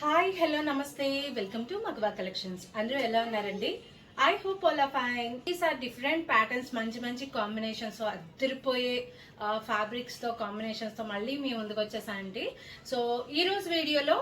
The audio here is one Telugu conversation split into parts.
హాయ్ హలో నమస్తే వెల్కమ్ టు మగవా కలెక్షన్స్ అందరూ ఎలా ఉన్నారండి? I hope all are fine these are different patterns మంచి మంచి కాంబినేషన్స్ అద్దరిపోయే ఫ్యాబ్రిక్స్తో కాంబినేషన్స్తో మళ్ళీ మీ ముందుకు వచ్చేసానండి. సో ఈ రోజు వీడియోలో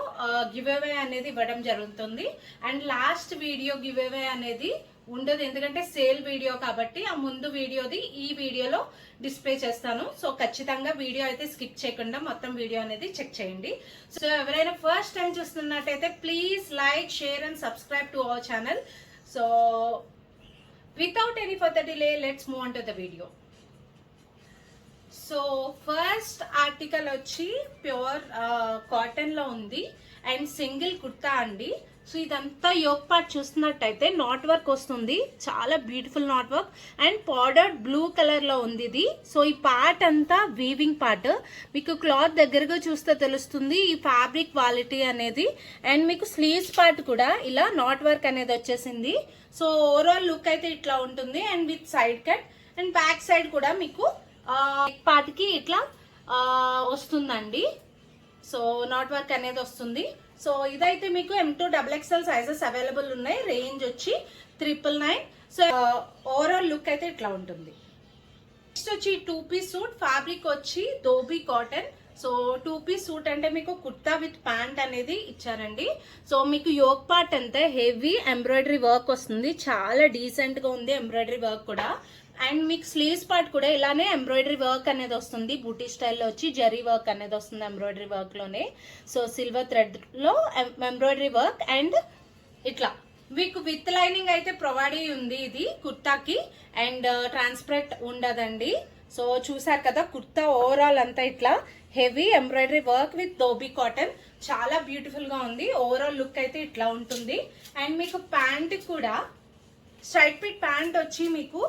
గివ్ అవే అనేది ఇవ్వడం జరుగుతుంది. And last video give away అనేది ఉండదు. ఎందుకంటే సేల్ వీడియో కాబట్టి ఆ ముందు వీడియోది ఈ వీడియోలో డిస్ప్లే చేస్తాను. సో ఖచ్చితంగా వీడియో అయితే స్కిప్ చేయకుండా మొత్తం వీడియో అనేది చెక్ చేయండి. సో ఎవరైనా ఫస్ట్ టైం చూస్తున్నట్టయితే please like share and subscribe to our channel. So without any further delay let's move on to the video so first article వచ్చి ప్యూర్ కాటన్లో uh, ఉంది. అండ్ సింగిల్ కుర్తా అండి. సో ఇదంతా యోక్ పార్ట్ చూస్తున్నట్టయితే నాట్ వర్క్ వస్తుంది. చాలా beautiful knot work. And powdered blue కలర్లో ఉంది ఇది. సో ఈ పార్ట్ అంతా వీవింగ్ పార్ట్. మీకు క్లాత్ దగ్గరగా చూస్తే తెలుస్తుంది ఈ ఫ్యాబ్రిక్ క్వాలిటీ అనేది. అండ్ మీకు స్లీవ్స్ పార్ట్ కూడా ఇలా నాట్ వర్క్ అనేది వచ్చేసింది. సో ఓవరాల్ లుక్ అయితే ఇట్లా ఉంటుంది. And with side cut and back side కూడా మీకు పార్ట్కి ఇట్లా వస్తుందండి. సో నాట్ వర్క్ అనేది వస్తుంది. సో ఇదైతే మీకు M to double XL sizes available ఉన్నాయి. రేంజ్ వచ్చి triple nine so overall look అయితే ఇట్లా ఉంటుంది. నెక్స్ట్ వచ్చి టూ పీస్ సూట్ ఫ్యాబ్రిక్ వచ్చి dobby cotton so two piece suit అంటే మీకు కుర్తా విత్ ప్యాంట్ అనేది ఇచ్చారండి. సో మీకు యోగ్ పార్ట్ అంతా. హెవీ ఎంబ్రాయిడరీ వర్క్ వస్తుంది. చాలా డీసెంట్గా ఉంది ఎంబ్రాయిడరీ వర్క్ కూడా. అండ్ మీకు స్లీవ్స్ పార్ట్ కూడా ఇలానే ఎంబ్రాయిడరీ వర్క్ అనేది వస్తుంది. బూటీ స్టైల్లో వచ్చి జరీ వర్క్ అనేది వస్తుంది ఎంబ్రాయిడరీ వర్క్లోనే సో సిల్వర్ థ్రెడ్లో ఎంబ్రాయిడరీ వర్క్ అండ్ ఇట్లా. మీకు విత్ లైనింగ్ అయితే ప్రొవైడ్ అయ్యి ఉంది ఇది కుర్తాకి అండ్ uh, ట్రాన్స్పరెంట్ ఉండదండి. సో చూసారు కదా కుర్తా ఓవరాల్ అంతా ఇట్లా heavy embroidery work with dobby cotton. చాలా బ్యూటిఫుల్గా ఉంది. ఓవరాల్ లుక్ అయితే ఇట్లా ఉంటుంది. అండ్ మీకు ప్యాంట్ కూడా స్ట్రైట్ ఫిట్ ప్యాంట్ వచ్చి మీకు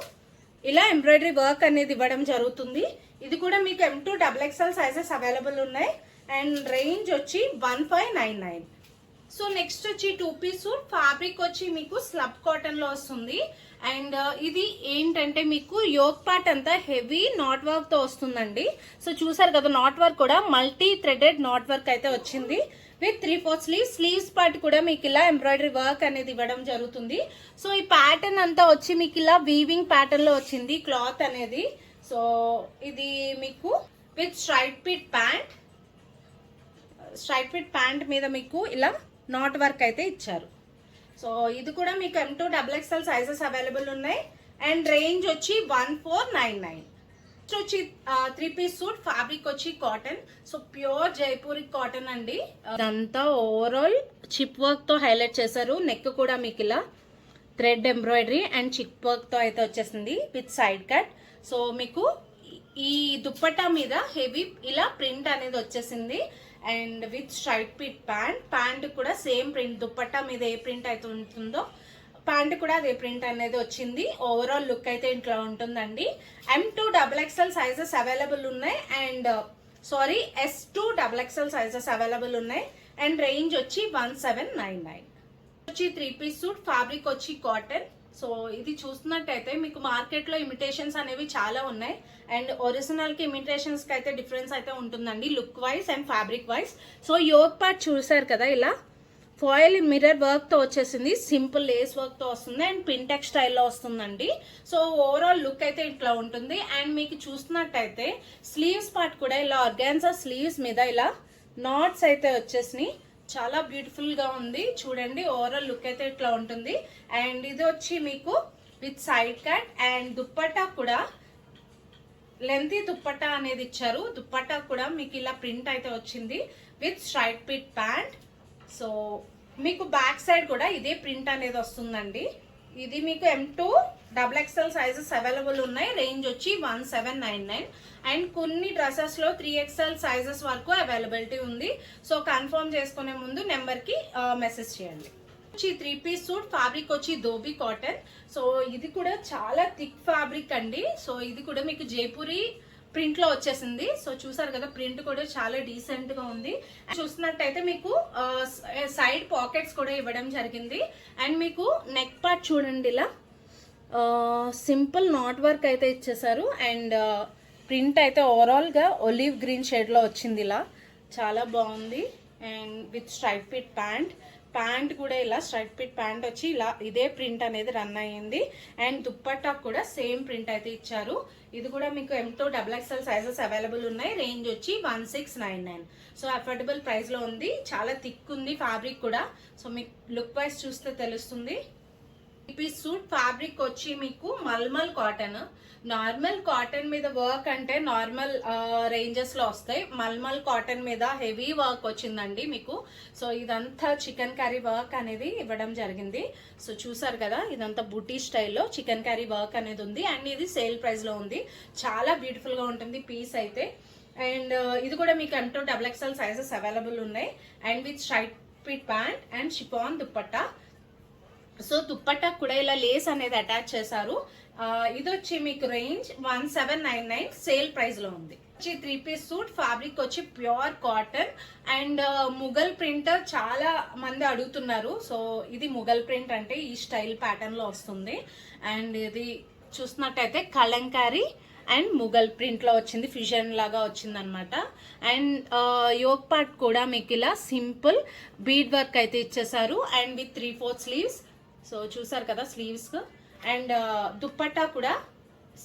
ఇలా ఎంబ్రాయిడరీ వర్క్ అనేది ఇవ్వడం జరుగుతుంది. ఇది కూడా మీకు M to double XL sizes available ఉన్నాయి. అండ్ రేంజ్ వచ్చి one five nine nine so next వచ్చి టూ పీస్ సూట్ ఫ్యాబ్రిక్ వచ్చి మీకు స్లబ్ కాటన్లో వస్తుంది. అండ్ uh, ఇది ఏంటంటే మీకు యోగ్ పార్ట్ అంతా హెవీ నాట్ వర్క్తో వస్తుందండి. సో చూసారు కదా నాట్ వర్క్ కూడా మల్టీ థ్రెడెడ్ నాట్ వర్క్ అయితే వచ్చింది. With three four sleeves. Sleeves part కూడా మీకు ఇలా ఎంబ్రాయిడరీ వర్క్ అనేది ఇవ్వడం జరుగుతుంది. సో ఈ ప్యాటర్న్ అంతా వచ్చి మీకు ఇలా వీవింగ్ ప్యాటర్న్లో వచ్చింది క్లాత్ అనేది. సో ఇది మీకు with straight fit pant straight fit pant మీద మీకు ఇలా నాట్ వర్క్ అయితే ఇచ్చారు. సో ఇది కూడా మీకు M to double XL sizes available ఉన్నాయి. అండ్ రేంజ్ వచ్చి వన్ ఫోర్ నైన్ నైన్ వచ్చి త్రీ పీస్ సూట్ ఫ్యాబ్రిక్ వచ్చి cotton so pure Jaipuri cotton అండి. ఇదంతా ఓవరాల్ చిప్ వర్క్తో హైలైట్ చేశారు. నెక్ కూడా మీకు ఇలా థ్రెడ్ ఎంబ్రాయిడరీ అండ్ చిప్ వర్క్తో అయితే వచ్చేసింది విత్ సైడ్ కట్ సో మీకు ఈ దుప్పటా మీద హెవీ ఇలా ప్రింట్ అనేది వచ్చేసింది. And with straight fit pant pant కూడా సేమ్ ప్రింట్ దుప్పట్టా మీద ఏ ప్రింట్ అయితే ఉంటుందో ప్యాంట్ కూడా అదే ప్రింట్ అనేది వచ్చింది. ఓవరాల్ లుక్ అయితే ఇట్లా ఉంటుందండి. M to double XL sizes available ఉన్నాయి. And sorry S to double XL sizes available ఉన్నాయి. అండ్ రేంజ్ వచ్చి వన్ సెవెన్ నైన్ నైన్ వచ్చి త్రీ పీస్ సూట్ ఫ్యాబ్రిక్ వచ్చి కాటన్ సో ఇది చూస్తున్నట్టయితే మీకు మార్కెట్లో ఇమిటేషన్స్ అనేవి చాలా ఉన్నాయి. అండ్ ఒరిజినల్కి ఇమిటేషన్స్కి అయితే డిఫరెన్స్ అయితే ఉంటుందండి look wise and fabric wise so yoke part చూసారు కదా ఇలా? ఫాయిల్ మిర్రర్ వర్క్తో వచ్చేసింది. సింపుల్ లేస్ వర్క్తో వస్తుంది అండ్ పింటెక్ స్టైల్లో వస్తుందండి. సో ఓవరాల్ లుక్ అయితే ఇట్లా ఉంటుంది. అండ్ మీకు చూస్తున్నట్టయితే స్లీవ్స్ పార్ట్ కూడా ఇలా ఆర్గాన్సా స్లీవ్స్ మీద ఇలా నాట్స్ అయితే వచ్చేసినాయి. చాలా బ్యూటిఫుల్గా ఉంది. చూడండి ఓవరాల్ లుక్ అయితే ఇట్లా ఉంటుంది. అండ్ ఇది వచ్చి మీకు with side cut and dupatta కూడా లెంతీ దుప్పటా అనేది ఇచ్చారు. దుప్పట్టా కూడా మీకు ఇలా ప్రింట్ అయితే వచ్చింది. With straight fit pant. So మీకు బ్యాక్ సైడ్ కూడా ఇదే ప్రింట్ అనేది వస్తుందండి. ఇది మీకు M to double XL sizes available ఉన్నాయి. రేంజ్ వచ్చి one seven nine nine and కొన్ని డ్రెస్సెస్లో త్రీ ఎక్స్ఎల్ సైజెస్ వరకు అవైలబిలిటీ ఉంది. సో కన్ఫర్మ్ చేసుకునే ముందు నెంబర్కి మెసేజ్ చేయండి. వచ్చి త్రీ పీస్ సూట్ ఫ్యాబ్రిక్ వచ్చి దోబీ కాటన్ సో ఇది కూడా చాలా థిక్ ఫ్యాబ్రిక్ అండి. సో ఇది కూడా మీకు జైపూరి ప్రింట్లో వచ్చేసింది. సో చూసారు కదా ప్రింట్ కూడా చాలా డీసెంట్గా ఉంది. చూస్తున్నట్టయితే మీకు సైడ్ పాకెట్స్ కూడా ఇవ్వడం జరిగింది. అండ్ మీకు నెక్ పార్ట్ చూడండి ఇలా. సింపుల్ నాట్ వర్క్ అయితే ఇచ్చేసారు అండ్ ప్రింట్ అయితే ఓవరాల్గా ఒలివ్ గ్రీన్ షేడ్లో వచ్చింది ఇలా. చాలా బాగుంది. And with straight fit pant pant కూడా ఇలా స్ట్రైట్ పిట్ ప్యాంట్ వచ్చి ఇలా ఇదే ప్రింట్ అనేది రన్ అయ్యింది. అండ్ దుప్పట్టా కూడా సేమ్ ప్రింట్ అయితే ఇచ్చారు. ఇది కూడా మీకు M to double XL sizes available ఉన్నాయి. రేంజ్ వచ్చి one six nine nine. So affordable ప్రైస్లో ఉంది. చాలా థిక్ ఉంది ఫ్యాబ్రిక్ కూడా. సో మీకు లుక్ వైజ్ చూస్తే తెలుస్తుంది. పీస్ సూట్ ఫ్యాబ్రిక్ వచ్చి మీకు మల్మల్ కాటన్. నార్మల్ కాటన్ మీద వర్క్ అంటే నార్మల్ రేంజెస్లో వస్తాయి. మల్మల్ కాటన్ మీద హెవీ వర్క్ వచ్చిందండి మీకు. సో ఇదంతా చికెన్ కర్రీ వర్క్ అనేది ఇవ్వడం జరిగింది. సో చూసారు కదా ఇదంతా బుటీ స్టైల్లో చికెన్ కర్రీ వర్క్ అనేది ఉంది. అండ్ ఇది సేల్ ప్రైస్లో ఉంది. చాలా బ్యూటిఫుల్గా ఉంటుంది పీస్ అయితే. అండ్ ఇది కూడా మీకు M to double XL sizes available ఉన్నాయి. And with straight fit pant and chiffon dupatta. So dupatta కూడా ఇలా లేస్ అనేది అటాచ్ చేశారు. ఇది వచ్చి మీకు range one seven nine nine sale ప్రైస్లో ఉంది. వచ్చి త్రీ పీస్ సూట్ ఫ్యాబ్రిక్ వచ్చి pure cotton and Mughal print చాలా మంది అడుగుతున్నారు. సో ఇది ముగల్ ప్రింట్ అంటే ఈ స్టైల్ ప్యాటర్న్లో వస్తుంది. అండ్ ఇది చూసినట్టయితే కలంకారీ అండ్ ముగల్ ప్రింట్లో వచ్చింది ఫ్యూజన్ లాగా వచ్చింది అనమాట అండ్ యోగ్ పార్ట్ కూడా మీకు ఇలా సింపుల్ బీడ్ వర్క్ అయితే ఇచ్చేసారు and with three four sleeves so చూసారు కదా స్లీవ్స్ అండ్ uh, దుప్పట్టా కూడా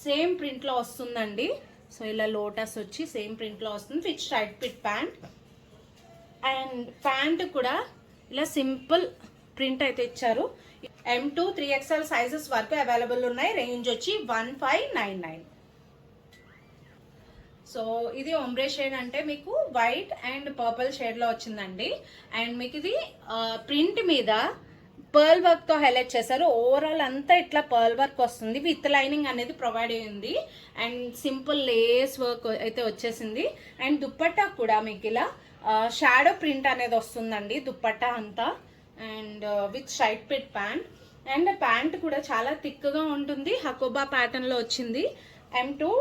సేమ్ ప్రింట్లో వస్తుందండి. సో ఇలా లోటస్ వచ్చి సేమ్ ప్రింట్లో వస్తుంది. With straight fit pant and pant కూడా ఇలా సింపుల్ ప్రింట్ అయితే ఇచ్చారు. M two three X L sizes వరకు అవైలబుల్ ఉన్నాయి. రేంజ్ వచ్చి one five nine nine so ఇది ఒంబ్రే షేడ్ అంటే మీకు వైట్ అండ్ పర్పుల్ షేడ్లో వచ్చిందండి. అండ్ మీకు ఇది uh, ప్రింట్ మీద పర్ల్ వర్క్తో హైలైట్ చేశారు. ఓవరాల్ అంతా ఇట్లా పర్ల్ వర్క్ వస్తుంది. విత్ లైనింగ్ అనేది ప్రొవైడ్ అయ్యింది. అండ్ సింపుల్ లేస్ వర్క్ అయితే వచ్చేసింది. అండ్ దుప్పట్టా కూడా మీకు ఇలా షాడో ప్రింట్ అనేది వస్తుందండి దుప్పట్టా అంతా. And with straight fit pant. And pant కూడా చాలా థిక్గా ఉంటుంది. హకోబా ప్యాటర్న్లో వచ్చింది. అండ్ టూ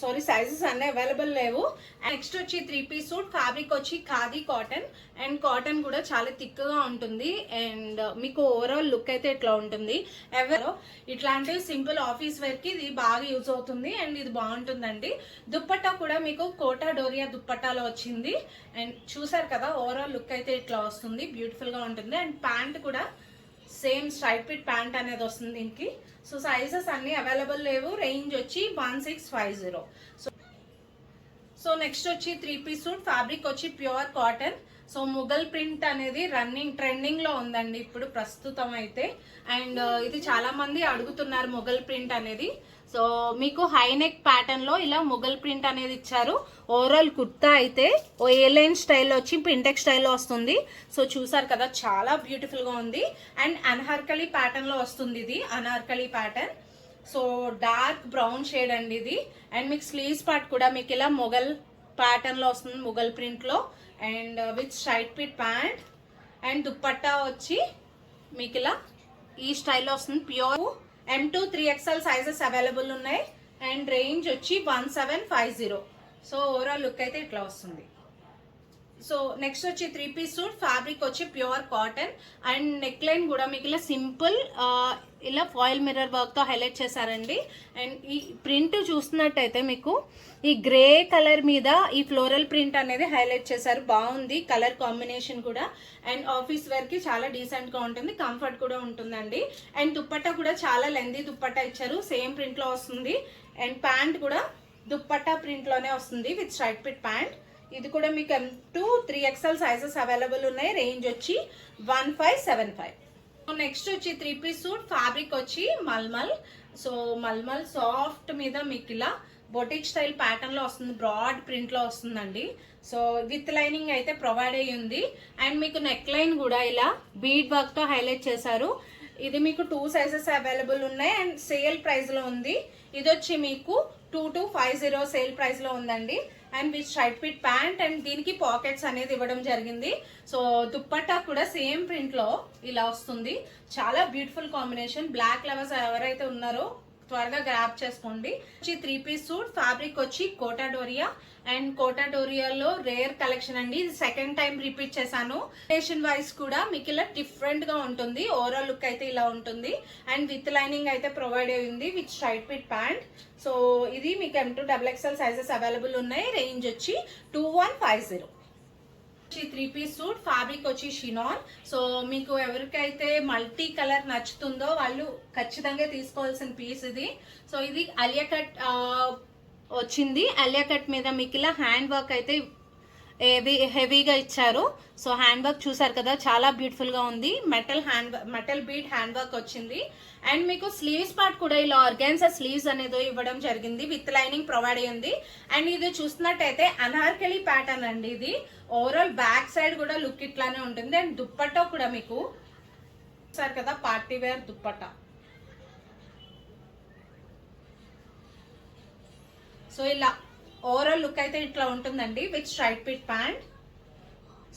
సారీ సైజెస్ అన్నీ అవైలబుల్ లేవు. నెక్స్ట్ వచ్చి త్రీ పీస్ సూట్ ఫ్యాబ్రిక్ వచ్చి ఖాదీ కాటన్ అండ్ కాటన్ కూడా చాలా థిక్గా ఉంటుంది. అండ్ uh, మీకు ఓవరాల్ లుక్ అయితే ఇట్లా ఉంటుంది. ఎవరో ఇట్లాంటి సింపుల్ ఆఫీస్ వేర్కి ఇది బాగా యూజ్ అవుతుంది. అండ్ ఇది బాగుంటుందండి. దుప్పట్టా కూడా మీకు కోటా డోరియా దుప్పట్టాలో వచ్చింది. అండ్ చూసారు కదా ఓవరాల్ లుక్ అయితే ఇట్లా వస్తుంది. బ్యూటిఫుల్గా ఉంటుంది. అండ్ ప్యాంట్ కూడా సేమ్ స్ట్రైట్ ఫిట్ ప్యాంట్ అనేది వస్తుంది దీనికి. సో సైజెస్ అన్ని అవైలబుల్ లేవు. రేంజ్ వచ్చి one six five zero so so next వచ్చి త్రీ పీస్ సూట్ ఫ్యాబ్రిక్ వచ్చి pure cotton so Mughal print అనేది రన్నింగ్ ట్రెండింగ్లో ఉందండి ఇప్పుడు ప్రస్తుతం అయితే. అండ్ uh, ఇది చాలా మంది అడుగుతున్నారు ముగల్ ప్రింట్ అనేది. సో మీకు హై నెక్ ప్యాటర్న్లో ఇలా ముగల్ ప్రింట్ అనేది ఇచ్చారు. ఓవరాల్ కుర్తా అయితే ఓ ఏ లైన్ స్టైల్లో వచ్చి పింటెక్ స్టైల్లో వస్తుంది. సో చూసారు కదా చాలా బ్యూటిఫుల్గా ఉంది. అండ్ అనార్కలి ప్యాటర్న్లో వస్తుంది ఇది Anarkali pattern so dark brown shade అండి ఇది. అండ్ మీకు స్లీవ్స్ పార్ట్ కూడా మీకు ఇలా మొగల్ ప్యాటర్న్లో వస్తుంది మొగల్ ప్రింట్లో and with straight fit pant and dupatta వచ్చి మీకు ఇలా ఈ స్టైల్లో వస్తుంది. Pure M to three XL sizes available ఉన్నాయి. అండ్ రేంజ్ వచ్చి one seven five zero so overall look అయితే ఇట్లా వస్తుంది. సో నెక్స్ట్ వచ్చి త్రీ పీస్ సూట్ ఫ్యాబ్రిక్ వచ్చి pure cotton and neck line కూడా మీకు ఇలా సింపుల్ ఇలా ఫాయిల్ మిర్రర్ వర్క్తో హైలైట్ చేశారండి. అండ్ ఈ ప్రింట్ చూస్తున్నట్టయితే మీకు ఈ గ్రే కలర్ మీద ఈ ఫ్లోరల్ ప్రింట్ అనేది హైలైట్ చేశారు. బాగుంది కలర్ కాంబినేషన్ కూడా. అండ్ ఆఫీస్ వేర్కి చాలా డీసెంట్గా ఉంటుంది కంఫర్ట్ కూడా ఉంటుందండి. అండ్ దుప్పట్టా కూడా చాలా లెందీ దుప్పట్టా ఇచ్చారు సేమ్ ప్రింట్లో వస్తుంది. అండ్ ప్యాంట్ కూడా దుప్పట్టా ప్రింట్లోనే వస్తుంది విత్ స్ట్రైట్ పిట్ ప్యాంట్ ఇది కూడా మీకు M to three XL sizes available ఉన్నాయి. రేంజ్ వచ్చి one five seven five next వచ్చి త్రీ పీస్ సూట్ ఫ్యాబ్రిక్ వచ్చి మల్మల్ సో మల్మల్ సాఫ్ట్ మీద మీకు ఇలా బొటిక్ స్టైల్ ప్యాటర్న్లో వస్తుంది. బ్రాడ్ ప్రింట్లో వస్తుందండి. సో విత్ లైనింగ్ అయితే ప్రొవైడ్ అయ్యి ఉంది. అండ్ మీకు నెక్ లైన్ కూడా ఇలా బీడ్ వర్క్తో హైలైట్ చేశారు. ఇది మీకు టూ సైజెస్ అవైలబుల్ ఉన్నాయి. అండ్ సేల్ ప్రైస్లో ఉంది. ఇది వచ్చి మీకు two two five zero sale ప్రైస్లో ఉందండి. And with straight fit pant and దీనికి పాకెట్స్ అనేది ఇవ్వడం జరిగింది. సో దుప్పట్టా కూడా సేమ్ ప్రింట్లో ఇలా వస్తుంది. చాలా బ్యూటిఫుల్ కాంబినేషన్. బ్లాక్ లవర్స్ ఎవరైతే ఉన్నారో త్వరగా గ్రాప్ చేసుకోండి. వచ్చి త్రీ పీస్ సూట్ ఫ్యాబ్రిక్ వచ్చి కోటా డోరియా. అండ్ కోటా డోరియాలో రేర్ కలెక్షన్ అండి. ఇది సెకండ్ టైం రిపీట్ చేశాను. స్టేషన్ వైస్ కూడా మీకు ఇలా డిఫరెంట్గా ఉంటుంది. ఓవరాల్ లుక్ అయితే ఇలా ఉంటుంది. అండ్ విత్ లైనింగ్ అయితే ప్రొవైడ్ అయ్యింది with straight fit pant so ఇది మీకు M to double XL sizes available ఉన్నాయి. రేంజ్ వచ్చి two one five zero three piece suit fabric వచ్చి షినాన్ సో మీకు ఎవరికైతే మల్టీ కలర్ నచ్చుతుందో వాళ్ళు ఖచ్చితంగా తీసుకోవాల్సిన పీస్ ఇది. సో ఇది అలియా కట్ వచ్చింది. అలియా కట్ మీద మీకు ఇలా హ్యాండ్ వర్క్ అయితే హెవీ హెవీగా ఇచ్చారు. సో హ్యాండ్ వర్క్ చూసారు కదా చాలా బ్యూటిఫుల్గా ఉంది. Metal hand metal beat hand work వచ్చింది. అండ్ మీకు స్లీవ్స్ పార్ట్ కూడా ఇలా ఆర్గాన్సా స్లీవ్స్ అనేది ఇవ్వడం జరిగింది. విత్ లైనింగ్ ప్రొవైడ్ అయ్యింది అండ్ ఇది చూస్తున్నట్టయితే అనార్కలి ప్యాటర్న్ అండి ఇది. ఓవరాల్ బ్యాక్ సైడ్ కూడా లుక్ ఇట్లానే ఉంటుంది. అండ్ దుప్పట్టా కూడా మీకు చూసారు కదా పార్టీ వేర్ దుప్పట్టా. సో ఇలా ఓవరాల్ లుక్ అయితే ఇట్లా ఉంటుందండి with straight fit pant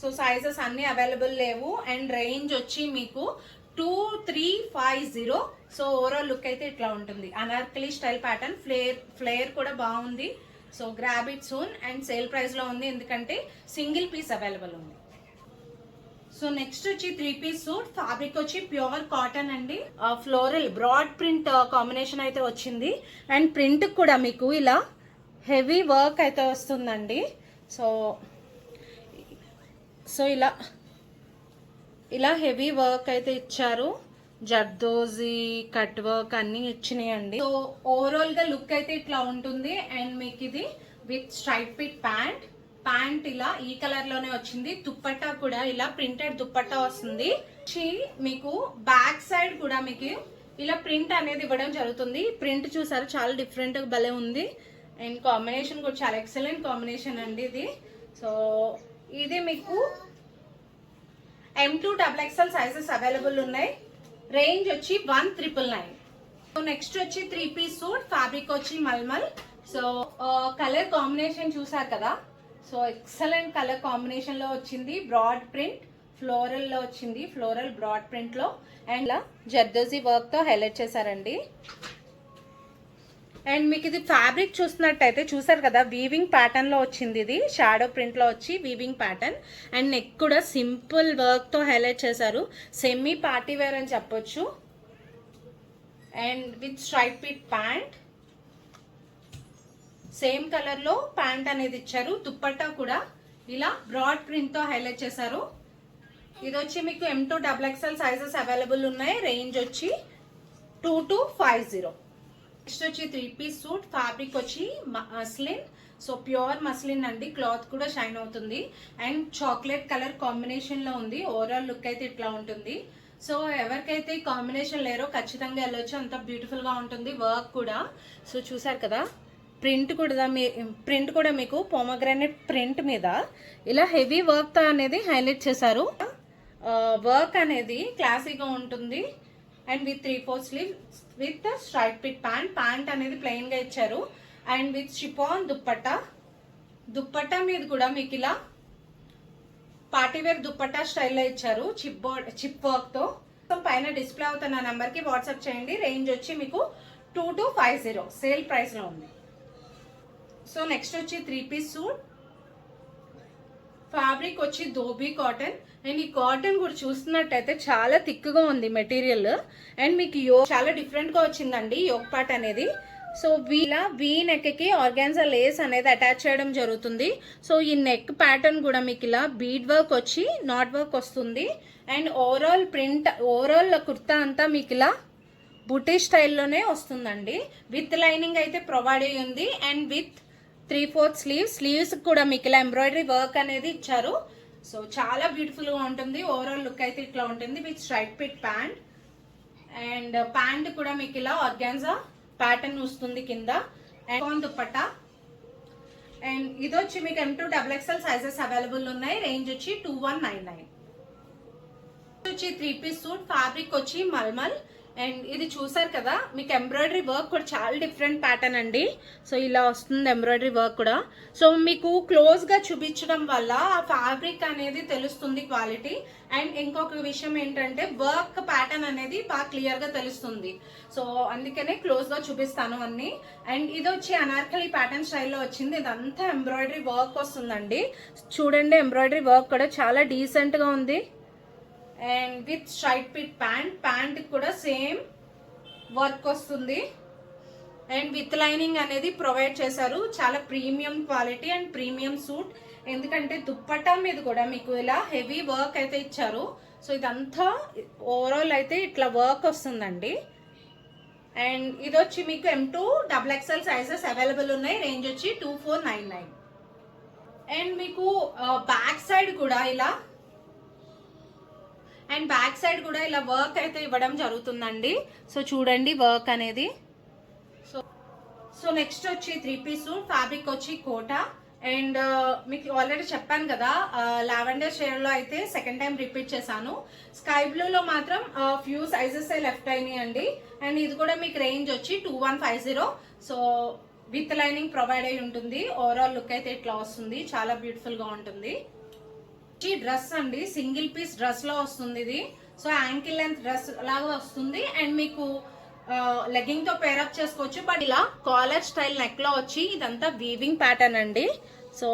so sizes అన్ని అవైలబుల్ లేవు. అండ్ రేంజ్ వచ్చి మీకు two three five zero so overall look అయితే ఇట్లా ఉంటుంది. Anarkali style pattern flare flare కూడా బాగుంది. So grab it soon and sale ప్రైస్లో ఉంది. ఎందుకంటే సింగిల్ పీస్ అవైలబుల్ ఉంది. సో నెక్స్ట్ వచ్చి త్రీ పీస్ సూట్ ఫ్యాబ్రిక్ వచ్చి ప్యూర్ కాటన్ అండి. ఫ్లోరల్ బ్రాడ్ ప్రింట్ కాంబినేషన్ అయితే వచ్చింది. అండ్ ప్రింట్ కూడా మీకు ఇలా హెవీ వర్క్ అయితే వస్తుందండి. సో సో ఇలా ఇలా హెవీ వర్క్ అయితే ఇచ్చారు. జర్దోజీ కట్ వర్క్ అన్నీ ఇచ్చినాయండి. సో ఓవరాల్గా లుక్ అయితే ఇట్లా ఉంటుంది. అండ్ మీకు ఇది with straight fit pant. Pant ఇలా ఈ కలర్లోనే వచ్చింది. దుప్పట్టా కూడా ఇలా ప్రింటెడ్ దుప్పట్టా వస్తుంది. మీకు బ్యాక్ సైడ్ కూడా మీకు ఇలా ప్రింట్ అనేది ఇవ్వడం జరుగుతుంది. ప్రింట్ చూసారు చాలా డిఫరెంట్ భలే ఉంది. అండ్ కాంబినేషన్ కూడా చాలా ఎక్సలెంట్ కాంబినేషన్ అండి ఇది. సో ఇది మీకు M to double XL sizes available ఉన్నాయి. రేంజ్ వచ్చి one triple nine so next వచ్చి త్రీ పీస్ సూట్ ఫ్యాబ్రిక్ వచ్చి మల్మల్. సో కలర్ కాంబినేషన్ చూసారు కదా? సో ఎక్సలెంట్ కలర్ కాంబినేషన్లో వచ్చింది. బ్రాడ్ ప్రింట్ ఫ్లోరల్లో వచ్చింది. ఫ్లోరల్ బ్రాడ్ ప్రింట్లో అండ్ జర్దోజీ వర్క్తో హైలైట్ చేశారండి. అండ్ మీకు ఇది ఫ్యాబ్రిక్ చూసినట్టయితే చూసారు కదా వీవింగ్ ప్యాటర్న్లో వచ్చింది ఇది. షాడో ప్రింట్లో వచ్చి వీవింగ్ ప్యాటర్న్ అండ్ నెక్ కూడా సింపుల్ వర్క్తో హైలైట్ చేశారు. సెమీ పార్టీ వేర్ అని చెప్పొచ్చు. And with straight fit pant same కలర్లో ప్యాంట్ అనేది ఇచ్చారు. దుప్పట్టా కూడా ఇలా బ్రాడ్ ప్రింట్తో హైలైట్ చేశారు. ఇది వచ్చి మీకు M to double XL sizes available ఉన్నాయి. రేంజ్ వచ్చి two two five zero next వచ్చి త్రీ పీస్ సూట్ ఫ్యాబ్రిక్ వచ్చి మస్లిన్ సో ప్యూర్ మస్లిన్ అండి. క్లాత్ కూడా షైన్ అవుతుంది. అండ్ చాక్లెట్ కలర్ కాంబినేషన్లో ఉంది. ఓవరాల్ లుక్ అయితే ఇట్లా ఉంటుంది. సో ఎవరికైతే కాంబినేషన్ లేరో ఖచ్చితంగా వెళ్ళొచ్చు. అంత బ్యూటిఫుల్గా ఉంటుంది వర్క్ కూడా. సో చూసారు కదా? ప్రింట్ కూడా మీ ప్రింట్ కూడా మీకు పోమగ్రానైట్ ప్రింట్ మీద ఇలా హెవీ వర్క్ అనేది హైలైట్ చేశారు. వర్క్ అనేది క్లాసీగా ఉంటుంది. And with three four sleeve with straight fit pant pant అనేది ప్లెయిన్గా ఇచ్చారు. And with chiffon dupatta dupatta మీద కూడా మీకు ఇలా పార్టీవేర్ దుప్పట్టా స్టైల్లో ఇచ్చారు చిప్ చిప్ వర్క్తో. పైన డిస్ప్లే అవుతున్న నెంబర్కి వాట్సాప్ చేయండి. రేంజ్ వచ్చి మీకు two two five zero sale ప్రైస్లో ఉంది. సో నెక్స్ట్ వచ్చి త్రీ పీస్ సూట్. ఫ్యాబ్రిక్ వచ్చి ధోబీ కాటన్. అండ్ ఈ కాటన్ కూడా చూస్తున్నట్టయితే చాలా థిక్గా ఉంది మెటీరియల్. అండ్ మీకు యో చాలా డిఫరెంట్గా వచ్చిందండి యోగ్ పార్ట్ అనేది. సో వీలా వీ నెక్కి ఆర్గాన్జా లేస్ అనేది అటాచ్ చేయడం జరుగుతుంది. సో ఈ నెక్ ప్యాటర్న్ కూడా మీకు ఇలా బీడ్ వర్క్ వచ్చి నాట్ వర్క్ వస్తుంది. And overall print overall kurta అంతా మీకు ఇలా బుటీ స్టైల్లోనే వస్తుందండి. విత్ లైనింగ్ అయితే ప్రొవైడ్ అయ్యి ఉంది. And with three fourth sleeve sleeves కూడా మీకు ఇలా ఎంబ్రాయిడరీ వర్క్ అనేది ఇచ్చారు. సో చాలా బ్యూటిఫుల్గా ఉంటుంది. ఓవరాల్ లుక్ అయితే ఇట్లా ఉంటుంది with straight fit pant and pant కూడా మీకు ఇలా ఆర్గాన్జా ప్యాటర్న్ వస్తుంది కింద. అండ్ కాన్ అండ్ ఇది వచ్చి మీకు M to double XL sizes available ఉన్నాయి. రేంజ్ వచ్చి టూ వన్ నైన్ నైన్ వచ్చి త్రీ పీస్ సూట్ ఫ్యాబ్రిక్ వచ్చి మల్మల్. అండ్ ఇది చూసారు కదా మీకు ఎంబ్రాయిడరీ వర్క్ కూడా చాలా డిఫరెంట్ ప్యాటర్న్ అండి. సో ఇలా వస్తుంది ఎంబ్రాయిడరీ వర్క్ కూడా. సో మీకు క్లోజ్గా చూపించడం వల్ల ఆ ఫ్యాబ్రిక్ అనేది తెలుస్తుంది క్వాలిటీ అండ్ ఇంకొక విషయం ఏంటంటే వర్క్ ప్యాటర్న్ అనేది బాగా క్లియర్గా తెలుస్తుంది. సో అందుకనే క్లోజ్గా చూపిస్తాను అన్ని. అండ్ ఇది వచ్చి అనార్కలి ప్యాటర్న్ స్టైల్లో వచ్చింది. ఇదంతా ఎంబ్రాయిడరీ వర్క్ వస్తుందండి. చూడండి ఎంబ్రాయిడరీ వర్క్ కూడా చాలా డీసెంట్గా ఉంది. And with straight fit pant pant కూడా సేమ్ వర్క్ వస్తుంది అండ్ విత్ లైనింగ్ అనేది ప్రొవైడ్ చేశారు చాలా premium quality and premium suit ఎందుకంటే దుప్పట్టా మీద కూడా మీకు ఇలా హెవీ వర్క్ అయితే ఇచ్చారు సో ఇదంతా ఓవరాల్ అయితే ఇట్లా వర్క్ వస్తుందండి అండ్ ఇది వచ్చి మీకు M to double XL sizes available ఉన్నాయి రేంజ్ వచ్చి two four nine nine and మీకు బ్యాక్ సైడ్ కూడా ఇలా అండ్ బ్యాక్ సైడ్ కూడా ఇలా వర్క్ అయితే ఇవ్వడం జరుగుతుందండి. సో చూడండి వర్క్ అనేది. సో సో నెక్స్ట్ వచ్చి త్రీ పీస్ ఫ్యాబ్రిక్ వచ్చి కోట. అండ్ మీకు ఆల్రెడీ చెప్పాను కదా లావెండర్ షేర్లో అయితే సెకండ్ టైం రిపీట్ చేశాను. స్కై బ్లూలో మాత్రం ఫ్యూ సైజెస్ లెఫ్ట్ అయినాయి అండి. అండ్ ఇది కూడా మీకు రేంజ్ వచ్చి two one five zero. So with lining provide అయి ఉంటుంది. ఓవరాల్ లుక్ అయితే ఇట్లా వస్తుంది. చాలా బ్యూటిఫుల్గా ఉంటుంది. డ్రెస్ అండి. సింగిల్ పీస్ డ్రెస్లో వస్తుంది ఇది. సో యాంకిల్ లెంత్ డ్రెస్ లాగా వస్తుంది. అండ్ మీకు లెగ్గింగ్తో పేరప్ చేసుకోవచ్చు. బట్ ఇలా కాలర్ స్టైల్ నెక్లో వచ్చి ఇదంతా వీవింగ్ ప్యాటర్న్ అండి. సో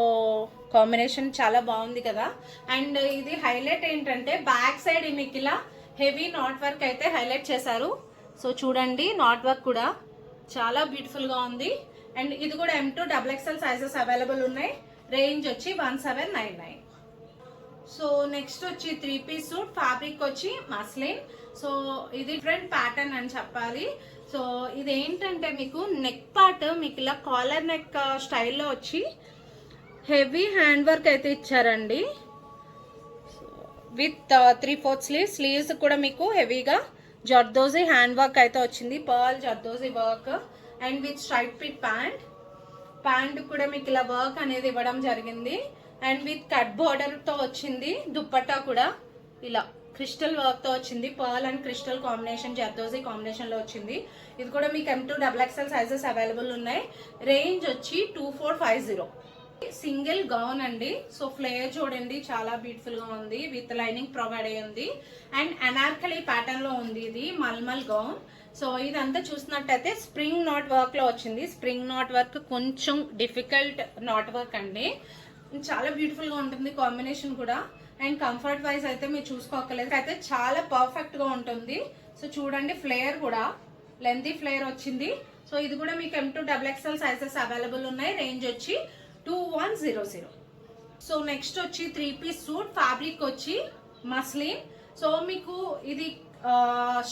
కాంబినేషన్ చాలా బాగుంది కదా. అండ్ ఇది హైలైట్ ఏంటంటే బ్యాక్ సైడ్ మీకు ఇలా హెవీ నాట్ వర్క్ అయితే హైలైట్ చేశారు. సో చూడండి నాట్ వర్క్ కూడా చాలా బ్యూటిఫుల్గా ఉంది. అండ్ ఇది కూడా M to double XL sizes available ఉన్నాయి. రేంజ్ వచ్చి one seven nine nine. So next వచ్చి త్రీ పీస్ సూట్ ఫ్యాబ్రిక్ వచ్చి మస్లిన్ సో ఇది డిఫరెంట్ ప్యాటర్న్ అని చెప్పాలి. సో ఇది ఏంటంటే మీకు నెక్ పార్ట్ మీకు ఇలా కాలర్ నెక్ స్టైల్లో వచ్చి హెవీ హ్యాండ్ వర్క్ అయితే ఇచ్చారండి. With three fourth sleeves sleeves కూడా మీకు హెవీగా జర్దోజీ హ్యాండ్ వర్క్ అయితే వచ్చింది. Pearl zardozi work and with straight fit pant pant కూడా మీకు ఇలా వర్క్ అనేది ఇవ్వడం జరిగింది. అండ్ విత్ కట్ బార్డర్తో వచ్చింది దుప్పట్టా కూడా. ఇలా క్రిస్టల్ వర్క్తో వచ్చింది. Pearl and crystal combination zardozi కాంబినేషన్లో వచ్చింది. ఇది కూడా మీకు M to double XL sizes available ఉన్నాయి. రేంజ్ వచ్చి two four five zero single gown అండి. సో ఫ్లేయర్ చూడండి. చాలా బ్యూటిఫుల్గా ఉంది. విత్ లైనింగ్ ప్రొవైడ్ అయ్యి ఉంది. అండ్ అనార్కలీ ప్యాటర్న్లో ఉంది ఇది. మల్మల్ గౌన్ సో ఇదంతా చూసినట్టయితే స్ప్రింగ్ నాట్ వర్క్లో వచ్చింది. స్ప్రింగ్ నాట్ వర్క్ కొంచెం డిఫికల్ట్ నాట్ వర్క్ అండి. చాలా బ్యూటిఫుల్గా ఉంటుంది కాంబినేషన్ కూడా. అండ్ కంఫర్ట్ వైజ్ అయితే మీరు చూసుకోకలేదు. అయితే చాలా పర్ఫెక్ట్గా ఉంటుంది. సో చూడండి ఫ్లేయర్ కూడా. లెంతీ ఫ్లేయర్ వచ్చింది. సో ఇది కూడా మీకు M to double XL sizes available ఉన్నాయి. రేంజ్ వచ్చి two one zero zero so next వచ్చి త్రీ పీస్ సూట్ ఫ్యాబ్రిక్ వచ్చి మస్లిన్ సో మీకు ఇది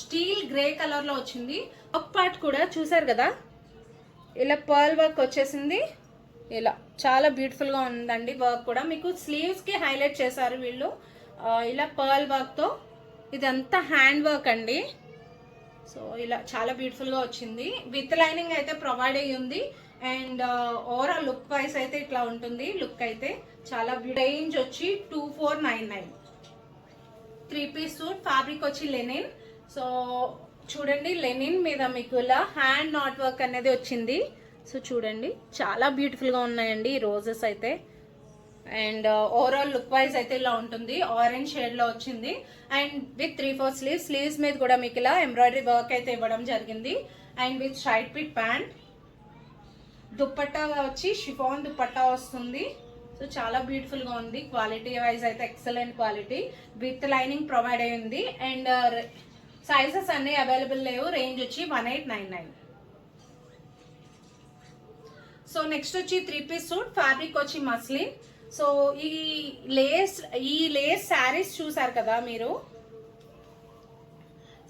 స్టీల్ గ్రే కలర్లో వచ్చింది. ఒక పార్ట్ కూడా చూసారు కదా? ఇలా పర్ల్ వర్క్ వచ్చేసింది. ఇలా. చాలా బ్యూటిఫుల్గా ఉందండి వర్క్ కూడా. మీకు స్లీవ్స్కి హైలైట్ చేశారు వీళ్ళు. ఇలా పర్ల్ వర్క్తో ఇదంతా హ్యాండ్ వర్క్ అండి. సో ఇలా చాలా బ్యూటిఫుల్గా వచ్చింది. విత్ లైనింగ్ అయితే ప్రొవైడ్ అయ్యి ఉంది. అండ్ ఓవరాల్ లుక్ వైస్ అయితే ఇట్లా ఉంటుంది. లుక్ అయితే చాలా రేంజ్ వచ్చి two four nine nine three piece suit fabric వచ్చి లెనిన్ సో చూడండి లెనిన్ మీద మీకు ఇలా హ్యాండ్ నాట్ వర్క్ అనేది వచ్చింది. సో చూడండి చాలా బ్యూటిఫుల్గా ఉన్నాయండి ఈ రోజెస్ అయితే. అండ్ ఓవరాల్ లుక్ వైజ్ అయితే ఇలా ఉంటుంది. ఆరెంజ్ షేడ్లో వచ్చింది. And with three four sleeves sleeves మీద కూడా మీకు ఇలా ఎంబ్రాయిడరీ వర్క్ అయితే ఇవ్వడం జరిగింది. And with straight fit pant dupatta వచ్చి షిఫాన్ దుప్పట్టా వస్తుంది. సో చాలా బ్యూటిఫుల్గా ఉంది. క్వాలిటీ వైజ్ అయితే excellent quality with lining provide అయ్యింది. అండ్ సైజెస్ uh, అన్నీ అవైలబుల్ లేవు. రేంజ్ వచ్చి one eight nine nine so next వచ్చి త్రీ పీస్ సూట్ ఫ్యాబ్రిక్ వచ్చి మస్లిన్ సో ఈ లేస్ ఈ లేస్ శారీస్ చూసారు కదా మీరు?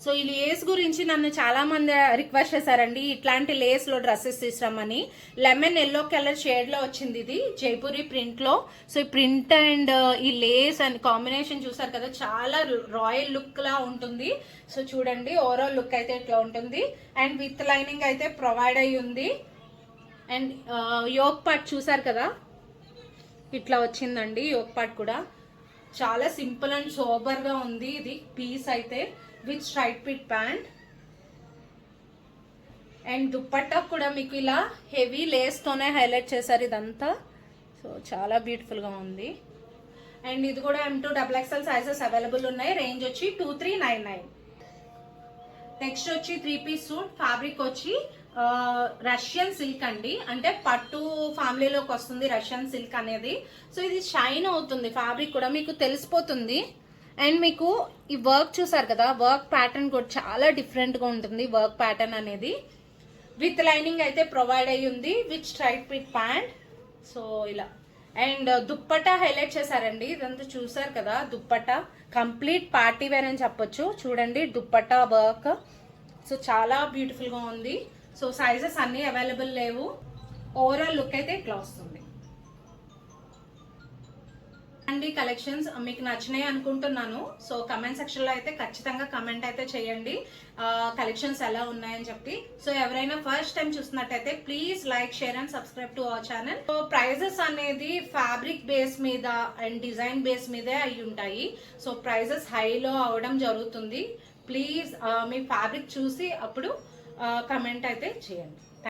సో ఈ లేస్ గురించి నన్ను చాలామంది రిక్వెస్ట్ చేశారండి. ఇట్లాంటి లేస్లో డ్రెస్సెస్ తీసుకురమ్మని లెమన్ ఎల్లో కలర్ షేడ్లో వచ్చింది ఇది జైపూరి ప్రింట్లో సో ఈ ప్రింట్ అండ్ ఈ లేస్ అండ్ కాంబినేషన్ చూసారు కదా చాలా రాయల్ లుక్ లా ఉంటుంది. సో చూడండి ఓవరాల్ లుక్ అయితే ఇట్లా ఉంటుంది. అండ్ విత్ లైనింగ్ అయితే ప్రొవైడ్ అయ్యి ఉంది అండ్ uh, యోగ్ పార్ట్ చూసారు కదా? ఇట్లా వచ్చిందండి యోగ్ పార్ట్ కూడా. చాలా సింపుల్ అండ్ సోబర్గా ఉంది ఇది పీస్ అయితే with straight fit pant. And dupatta కూడా మీకు ఇలా హెవీ లేస్తోనే హైలైట్ చేశారు ఇదంతా. సో చాలా బ్యూటిఫుల్గా ఉంది. అండ్ ఇది కూడా M to double XL sizes available ఉన్నాయి. రేంజ్ వచ్చి two three nine nine next వచ్చి త్రీ పీస్ సూట్ ఫ్యాబ్రిక్ వచ్చి రష్యన్ సిల్క్ అండి. అంటే పట్టు ఫ్యామిలీలోకి వస్తుంది రష్యన్ సిల్క్ అనేది. సో ఇది షైన్ అవుతుంది ఫ్యాబ్రిక్ కూడా మీకు తెలిసిపోతుంది. అండ్ మీకు ఈ వర్క్ చూసారు కదా వర్క్ ప్యాటర్న్ కూడా చాలా డిఫరెంట్గా ఉంటుంది వర్క్ ప్యాటర్న్ అనేది. విత్ లైనింగ్ అయితే ప్రొవైడ్ అయ్యి ఉంది with straight fit pant. So ఇలా. అండ్ దుప్పటా హైలైట్ చేశారండి. ఇదంతా చూసారు కదా దుప్పటా కంప్లీట్ పార్టీ వేర్ అని చెప్పొచ్చు. చూడండి దుప్పటా వర్క్. సో చాలా బ్యూటిఫుల్గా ఉంది. సో సైజెస్ అన్నీ అవైలబుల్ లేవు. ఓవరాల్ లుక్ అయితే ఇట్లా వస్తుంది. అండి కలెక్షన్స్ మీకు నచ్చినాయి అనుకుంటున్నాను. సో కమెంట్ సెక్షన్లో అయితే ఖచ్చితంగా కమెంట్ అయితే చేయండి. కలెక్షన్స్ ఎలా ఉన్నాయని చెప్పి. సో ఎవరైనా ఫస్ట్ టైం చూస్తున్నట్టయితే please like share and subscribe to our channel so prices అనేది ఫ్యాబ్రిక్ బేస్ మీద అండ్ డిజైన్ బేస్ మీదే అయి ఉంటాయి. సో ప్రైజెస్ హైలో అవడం జరుగుతుంది. ప్లీజ్ మీ ఫ్యాబ్రిక్ చూసి అప్పుడు కమెంట్ అయితే చేయండి.